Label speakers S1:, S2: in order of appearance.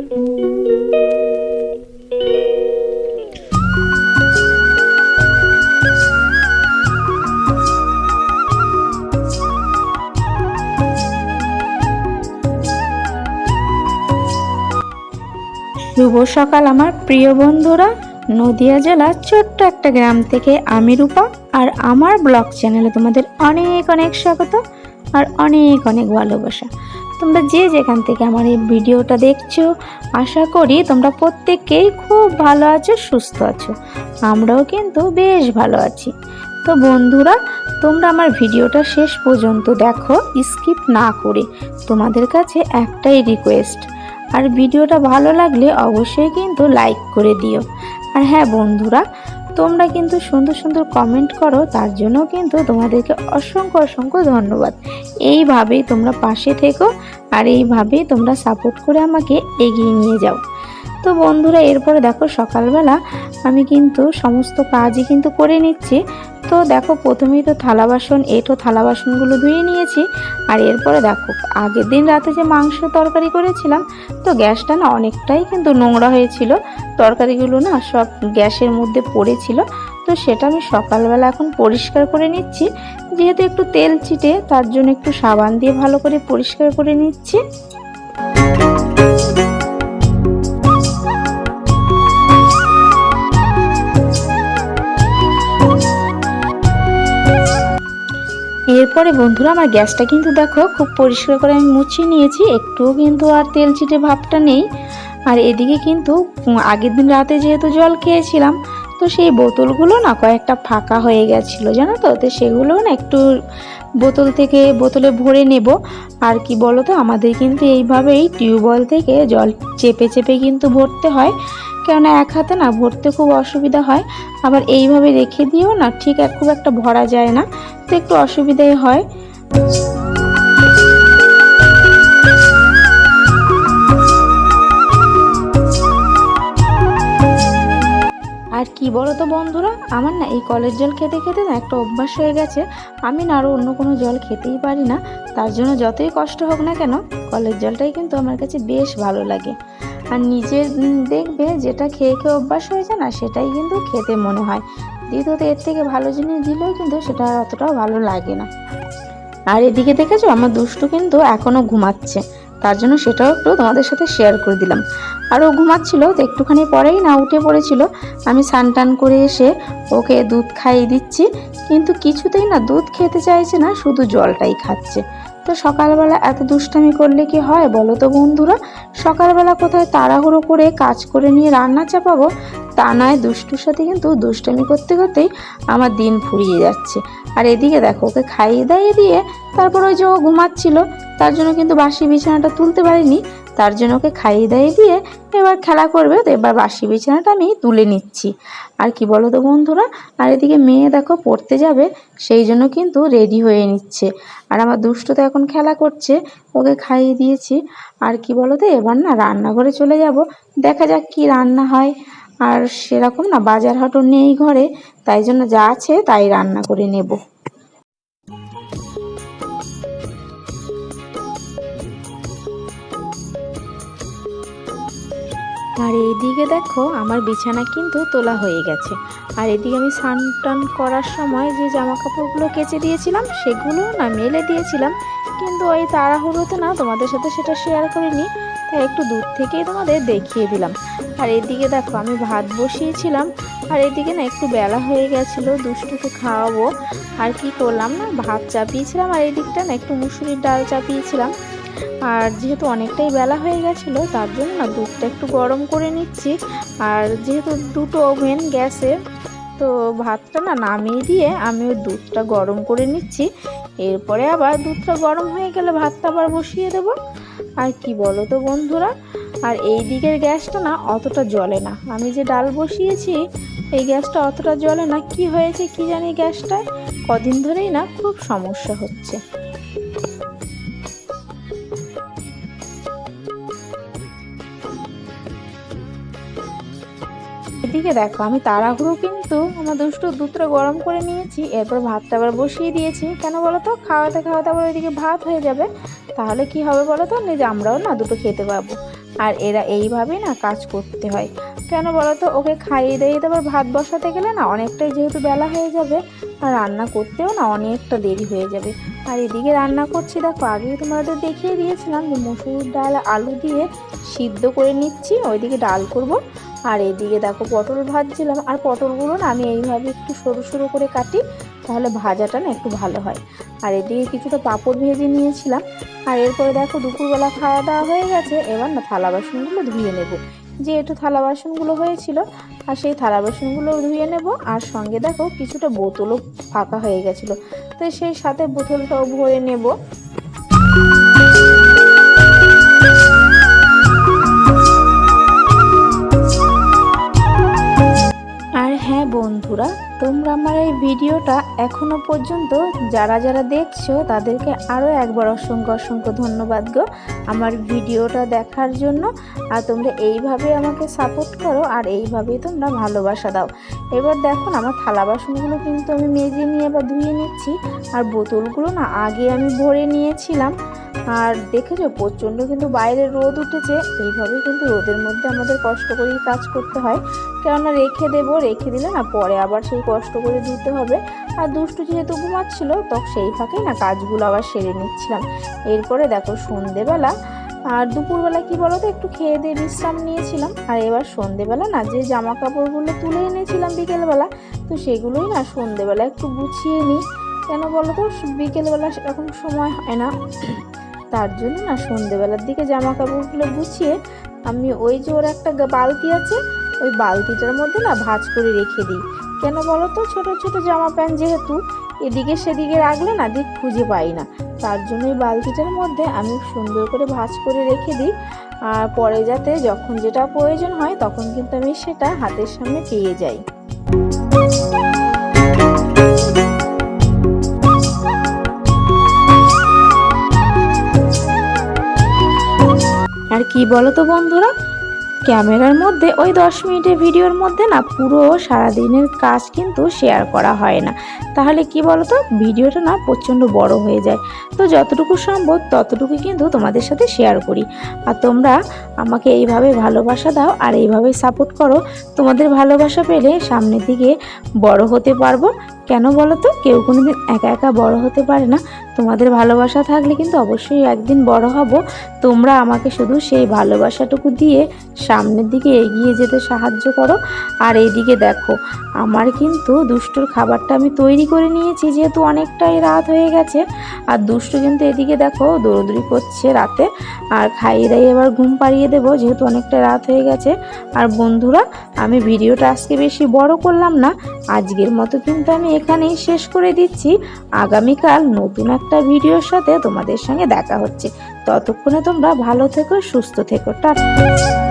S1: শুভ সকাল আমার প্রিয় বন্ধুরা। নদিয়া জেলার ছোট্ট একটা গ্রাম থেকে আমি রূপা আর আমার ব্লগ চ্যানেলে তোমাদের অনেক অনেক স্বাগত আর অনেক অনেক ভালোবাসা। তোমরা যে যেখান থেকে আমার এই ভিডিওটা দেখছ, আশা করি তোমরা প্রত্যেকেই খুব ভালো আছো, সুস্থ আছো। আমরাও কিন্তু বেশ ভালো আছি। তো বন্ধুরা, তোমরা আমার ভিডিওটা শেষ পর্যন্ত দেখো, স্কিপ না করে। তোমাদের কাছে একটাই রিকোয়েস্ট আর ভিডিওটা ভালো লাগলে অবশ্যই কিন্তু লাইক করে দিও। আর হ্যাঁ বন্ধুরা তোমরা কিন্তু সুন্দর সুন্দর কমেন্ট করো, তার জন্য কিন্তু তোমাদেরকে অসংখ্য অসংখ্য ধন্যবাদ। এইভাবেই তোমরা পাশে থেকো আর এইভাবেই তোমরা সাপোর্ট করে আমাকে এগিয়ে নিয়ে যাও। তো বন্ধুরা, এরপরে দেখো সকালবেলা আমি কিন্তু সমস্ত কাজই কিন্তু করে নিচ্ছি। তো দেখো, প্রথমেই তো থালা বাসন এঁটো থালা বাসনগুলো ধুয়ে নিয়েছি। আর এরপরে দেখো, আগের দিন রাতে যে মাংস তরকারি করেছিলাম, তো গ্যাসটা না অনেকটাই কিন্তু নোংরা হয়েছিল। তরকারিগুলো না সব গ্যাসের মধ্যে পড়েছিল। তো সেটা আমি সকালবেলা এখন পরিষ্কার করে নিচ্ছি। যেহেতু একটু তেল ছিটে, তার জন্য একটু সাবান দিয়ে ভালো করে পরিষ্কার করে নিচ্ছি। এরপরে বন্ধুরা, আমার গ্যাসটা কিন্তু দেখো খুব পরিষ্কার করে আমি মুছিয়ে নিয়েছি। একটুও কিন্তু আর তেল চিটে ভাবটা নেই। আর এদিকে কিন্তু আগের দিন রাতে যেহেতু জল খেয়েছিলাম, তো সেই বোতলগুলো না কয়েকটা ফাঁকা হয়ে গেছিল, জানো তো? তো সেগুলো না একটু বোতল থেকে বোতলে ভরে নেব। আর কি বলো তো আমাদের কিন্তু এইভাবেই টিউবওয়েল থেকে জল চেপে চেপে কিন্তু ভরতে হয়। কেননা এক হাতে না ভরতে খুব অসুবিধা হয়। আবার এইভাবে রেখে দিয়েও না ঠিক এক- খুব একটা ভরা যায় না। তো একটু অসুবিধাই হয়। আর কি বলো তো বন্ধুরা, আমার না এই কলের জল খেতে খেতে না একটা অভ্যাস হয়ে গেছে। আমি না আরও অন্য কোনো জল খেতেই পারি না। তার জন্য যতই কষ্ট হোক না কেন, কলের জলটাই কিন্তু আমার কাছে বেশ ভালো লাগে। আর নিজের দেখবে যেটা খেয়ে খেয়ে অভ্যাস হয়েছে না, সেটাই কিন্তু খেতে মনে হয়। দ্বিতীয়ত, এর থেকে ভালো জিনিস দিলেও কিন্তু সেটা অতটাও ভালো লাগে না। আর এদিকে দেখেছ, আমার দুষ্টু কিন্তু এখনও ঘুমাচ্ছে। তার জন্য সেটাও একটু তোমাদের সাথে শেয়ার করে দিলাম। আর ও ঘুমাচ্ছিল, তো একটুখানি পরেই না উঠে পড়েছিল। আমি স্নান টান করে এসে ওকে দুধ খাইয়ে দিচ্ছি। কিন্তু কিছুতেই না দুধ খেতে চাইছে না, শুধু জলটাই খাচ্ছে। তো সকালবেলা এত দুষ্টামি করলে কি হয় বলো তো বন্ধুরা? সকালবেলা কোথায় তাড়াহুড়ো করে কাজ করে নিয়ে রান্না চাপাবো তা নয়, দুষ্টুর সাথে কিন্তু দুষ্টামি করতে করতেই আমার দিন ফুরিয়ে যাচ্ছে। আর এদিকে দেখো, ওকে খাইয়ে দাইয়ে দিয়ে তারপর ওই যে ও ঘুমাচ্ছিল তার জন্য কিন্তু বাসি বিছানাটা তুলতে পারিনি, তার জন্য ওকে খাইয়ে দাইয়ে দিয়ে এবার খেলা করবে, তো এবার বাসি বিছানাটা আমি তুলে নিচ্ছি। আর কি বলো তো বন্ধুরা, আর এদিকে মেয়ে দেখো পড়তে যাবে, সেই জন্য কিন্তু রেডি হয়ে নিচ্ছে। আর আমার দুষ্টু তো এখন খেলা করছে, ওকে খাইয়ে দিয়েছি। আর কি বলো তো এবার না রান্নাঘরে চলে যাব, দেখা যাক কি রান্না হয়। আর সেরকম না বাজার হাটও নেই ঘরে, তাই জন্য যা আছে তাই রান্না করে নেব। আর এইদিকে দেখো, আমার বিছানা কিন্তু তোলা হয়ে গেছে। আর এদিকে আমি স্নান টান করার সময় যে জামা কাপড়গুলো কেচে দিয়েছিলাম, সেগুলো না মেলে দিয়েছিলাম। কিন্তু ওই তাড়াহুড়োতে না তোমাদের সাথে সেটা শেয়ার করিনি, তাই একটু দূর থেকেই তোমাদের দেখিয়ে দিলাম। আর এদিকে দেখো, আমি ভাত বসিয়েছিলাম। আর এদিকে না একটু বেলা হয়ে গেছিল, দুষ্টুকে খাওয়াবো। আর কি করলাম না, ভাত চাপিয়েছিলাম। আর এদিকটা না একটু মুসুরির ডাল চাপিয়েছিলাম। আর যেহেতু অনেকটাই বেলা হয়ে গেছিল, তার জন্য না দুধটা একটু গরম করে নিচ্ছি। আর যেহেতু দুটো ওভেন গ্যাসে তো ভাতটা না নামিয়ে দিয়ে আমি ওই দুধটা গরম করে নিচ্ছি। এরপরে আবার দুধটা গরম হয়ে গেলে ভাতটা আবার বসিয়ে দেব। আর কি বলো তো বন্ধুরা? আর এই দিকের গ্যাসটা না অতটা জ্বলে না। আমি যে ডাল বসিয়েছি, এই গ্যাসটা অতটা জ্বলে না। কি হয়েছে কি জানি গ্যাসটায়? কদিন ধরেই না খুব সমস্যা হচ্ছে। এদিকে দেখো, আমি তাড়াহুড়ো কিন্তু আমার দুটো দুধটা গরম করে নিয়েছি, এরপর ভাতটা আবার বসিয়ে দিয়েছি। কেন বলো তো? খাওয়াতে খাওয়াতে আবার ওইদিকে ভাত হয়ে যাবে। তাহলে কি হবে বলো তো? নিজে আমরাও না দুটো খেতে পাবো আর এরা এইভাবে না কাজ করতে হয়। কেন বলো তো? ওকে খাইয়ে দাইয়ে তারপর ভাত বসাতে গেলে না অনেকটাই যেহেতু বেলা হয়ে যাবে, আর রান্না করতেও না অনেকটা দেরি হয়ে যাবে। আর এদিকে রান্না করছি, দেখো, আগেই তোমাদের দেখিয়ে দিয়েছিলাম যে মুসুর ডাল, আলু দিয়ে সিদ্ধ করে নিচ্ছি। ওইদিকে ডাল করব। আর এদিকে দেখো পটল ভাজছিলাম, আর পটলগুলো না আমি এইভাবে একটু সরু সরু করে কাটি, তাহলে ভাজাটা না একটু ভালো হয়। আর এদিকে কিছুটা পাঁপড় ভেজে নিয়েছিলাম, আর এরপরে দেখো দুপুরবেলা খাওয়া দাওয়া হয়ে গেছে, এবার না থালা বাসনগুলো ধুয়ে নেব। যে একটু থালা বাসনগুলো হয়েছিল, আর সেই থালা বাসনগুলো ধুয়ে নেব, আর সঙ্গে দেখো কিছুটা বোতলও ফাঁকা হয়ে গেছিল। তো সেই সাথে বোতলটাও ভরে নেব। বন্ধুরা, তোমরা আমার এই ভিডিওটা এখনও পর্যন্ত যারা যারা দেখছ, তাদেরকে আরও একবার অসংখ্য অসংখ্য ধন্যবাদ গো আমার ভিডিওটা দেখার জন্য। আর তোমরা এইভাবে আমাকে সাপোর্ট করো আর এইভাবেই তোমরা ভালোবাসা দাও। এবার দেখো আমার থালা বাসনগুলো কিন্তু আমি মেজে নিয়ে বা ধুয়ে নিচ্ছি। আর বোতলগুলো না আগে আমি ভরে নিয়েছিলাম। আর দেখেছ প্রচণ্ড কিন্তু বাইরে রোদ উঠেছে। এইভাবে কিন্তু রোদের মধ্যে আমাদের কষ্ট করেই কাজ করতে হয়। কেননা রেখে দেবো, রেখে দিলে না পরে আবার সেই কষ্ট করে ধুতে হবে। আর দুষ্টু যেহেতু ঘুমাচ্ছিল তখন সেই ফাঁকেই না কাজগুলো আবার সেরে নিচ্ছিলাম। এরপরে দেখো সন্ধেবেলা, আর দুপুরবেলা কি বলো তো একটু খেয়ে দিয়ে বিশ্রাম নিয়েছিলাম। আর এবার সন্ধেবেলা না যে জামা কাপড়গুলো তুলে এনেছিলাম বিকেলবেলা, তো সেগুলোই না সন্ধেবেলা একটু গুছিয়ে নিই। কেন বলো তো বিকেলবেলা সেরকম সময় হয় না। তার জন্য না সন্ধেবেলার দিকে জামা কাপড়গুলো গুছিয়ে আমি ওই যে ওর একটা বালতি আছে, ওই বালতিটার মধ্যে না ভাজ করে রেখে দিই। কেন বলো তো? ছোটো ছোটো জামা প্যান্ট যেহেতু এদিকে সেদিকে রাখলে না দিক খুঁজে পাই না। তার জন্য ওই বালতিটার মধ্যে আমি সুন্দর করে ভাজ করে রেখে দিই। আর পরে যাতে যখন যেটা প্রয়োজন হয় তখন কিন্তু আমি সেটা হাতের সামনে পেয়ে যাই। কি বলো তো বন্ধুরা? ক্যামেরার মধ্যে ওই দশ মিনিটের ভিডিওর মধ্যে না পুরো সারাদিনের কাজ কিন্তু শেয়ার করা হয় না। তাহলে কি বলো তো ভিডিওটা না প্রচণ্ড বড় হয়ে যায়। তো যতটুকু সম্ভব ততটুকু কিন্তু তোমাদের সাথে শেয়ার করি। আর তোমরা আমাকে এইভাবে ভালোবাসা দাও আর এইভাবে সাপোর্ট করো। তোমাদের ভালোবাসা পেলে সামনের দিকে বড় হতে পারব। কেন বলো তো কেউ কোনো দিন একা একা বড় হতে পারে না। তোমাদের ভালোবাসা থাকলে কিন্তু অবশ্যই একদিন বড় হব। তোমরা আমাকে শুধু সেই ভালোবাসাটুকু দিয়ে সামনের দিকে এগিয়ে যেতে সাহায্য করো। আর এইদিকে দেখো, আমার কিন্তু দুষ্টুর খাবারটা আমি তৈরি করে নিয়েছি, যেহেতু অনেকটাই রাত হয়ে গেছে। আর দুষ্টু কিন্তু এদিকে দেখো, দৌড়দৌড়ি করছে রাতে। আর খাইয়ে দাইয়ে এবার ঘুম পাড়িয়ে দেবো, যেহেতু অনেকটা রাত হয়ে গেছে। আর বন্ধুরা আমি ভিডিওটা আজকে বেশি বড় করলাম না, আজকের মতো কিন্তু আমি এখানেই শেষ করে দিচ্ছি। আগামীকাল নতুন একটা ভিডিওর সাথে তোমাদের সঙ্গে দেখা হচ্ছে। ততক্ষণে তোমরা ভালো থেকো, সুস্থ থেকো। টাটা।